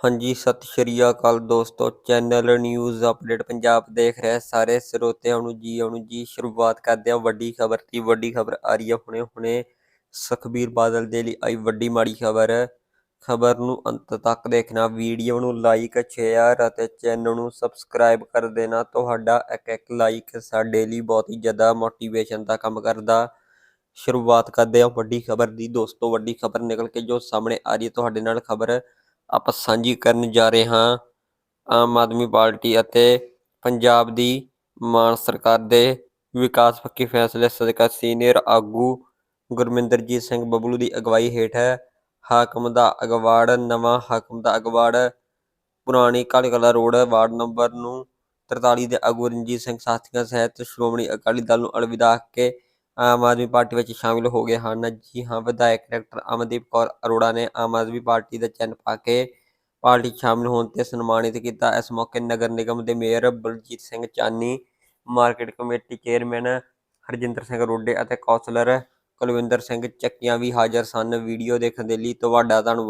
ਹਾਂਜੀ, ਸਤਿ ਸ਼੍ਰੀ ਅਕਾਲ ਦੋਸਤੋ। ਚੈਨਲ ਨਿਊਜ਼ ਅਪਡੇਟ ਪੰਜਾਬ ਦੇਖ ਰਹੇ ਸਾਰੇ ਸਰੋਤਿਆਂ ਨੂੰ ਜੀ, ਆਉਣ ਜੀ। ਸ਼ੁਰੂਆਤ ਕਰਦੇ ਹਾਂ ਵੱਡੀ ਖਬਰ ਦੀ। ਵੱਡੀ ਖਬਰ ਆ ਰਹੀ ਹੈ ਹੁਣੇ ਹੁਣੇ। ਸੁਖਬੀਰ ਬਾਦਲ ਦੇ ਲਈ ਆਈ ਵੱਡੀ ਮਾੜੀ ਖਬਰ। ਖਬਰ ਨੂੰ ਅੰਤ ਤੱਕ ਦੇਖਣਾ। ਵੀਡੀਓ ਨੂੰ ਲਾਈਕ, ਸ਼ੇਅਰ ਅਤੇ ਚੈਨਲ ਨੂੰ ਸਬਸਕ੍ਰਾਈਬ ਕਰ ਦੇਣਾ। ਤੁਹਾਡਾ ਇੱਕ ਇੱਕ ਲਾਈਕ ਸਾਡੇ ਲਈ ਬਹੁਤ ਹੀ ਜ਼ਿਆਦਾ ਮੋਟੀਵੇਸ਼ਨ ਦਾ ਕੰਮ ਕਰਦਾ। ਸ਼ੁਰੂਆਤ ਕਰਦੇ ਹਾਂ ਵੱਡੀ ਖਬਰ ਦੀ। ਦੋਸਤੋ, ਵੱਡੀ ਖਬਰ ਨਿਕਲ ਕੇ ਜੋ ਸਾਹਮਣੇ ਆ ਰਹੀ ਹੈ ਤੁਹਾਡੇ ਨਾਲ ਖਬਰ। ਆਪਾਂ ਸਾਂਝੀ ਕਰਨ ਜਾ ਰਹੇ ਹਾਂ ਆਮ ਆਦਮੀ ਪਾਰਟੀ ਅਤੇ ਪੰਜਾਬ ਦੀ ਮਾਨ ਸਰਕਾਰ ਦੇ ਵਿਕਾਸ ਪੱਖੀ ਫੈਸਲੇ। ਸਦਕਾ ਸੀਨੀਅਰ ਆਗੂ ਗੁਰਮਿੰਦਰਜੀਤ ਸਿੰਘ ਬਬਲੂ ਦੀ ਅਗਵਾਈ ਹੇਠ ਹਾਕਮ ਦਾ ਅਗਵਾੜ, ਨਵਾਂ ਹਾਕਮ ਦਾ ਅਗਵਾੜ, ਪੁਰਾਣੀ ਕਾਲੀ ਕਲਾ ਰੋਡ ਵਾਰਡ ਨੰਬਰ ਨੂੰ 43 ਦੇ ਆਗੂ ਰਣਜੀਤ ਸਿੰਘ ਸਾਥੀਆਂ ਸਹਿਤ ਸ਼੍ਰੋਮਣੀ ਅਕਾਲੀ ਦਲ ਨੂੰ ਅਲਵਿਦਾ ਕੇ ਆਮ ਆਦਮੀ ਪਾਰਟੀ ਵਿੱਚ ਸ਼ਾਮਿਲ ਹੋ ਗਏ ਹਨ। ਜੀ ਹਾਂ, ਵਿਧਾਇਕ ਡਾਕਟਰ ਅਮਨਦੀਪ ਕੌਰ ਅਰੋੜਾ ਨੇ ਆਮ ਆਦਮੀ ਪਾਰਟੀ ਦਾ ਚਿੰਨ੍ਹ ਪਾ ਕੇ ਪਾਰਟੀ 'ਚ ਸ਼ਾਮਿਲ ਹੋਣ ਤੇ ਸਨਮਾਨਿਤ ਕੀਤਾ। ਇਸ ਮੌਕੇ ਨਗਰ ਨਿਗਮ ਦੇ mayor Baljit Singh Chani, market committee chairman Harjinder Singh Rode ਅਤੇ ਕੌਂਸਲਰ ਕੁਲਵਿੰਦਰ ਸਿੰਘ ਚੱਕੀਆਂ ਵੀ ਹਾਜ਼ਰ ਸਨ। ਵੀਡੀਓ ਦੇਖਣ ਦੇ ਲਈ ਤੁਹਾਡਾ ਧੰਨਵਾਦ।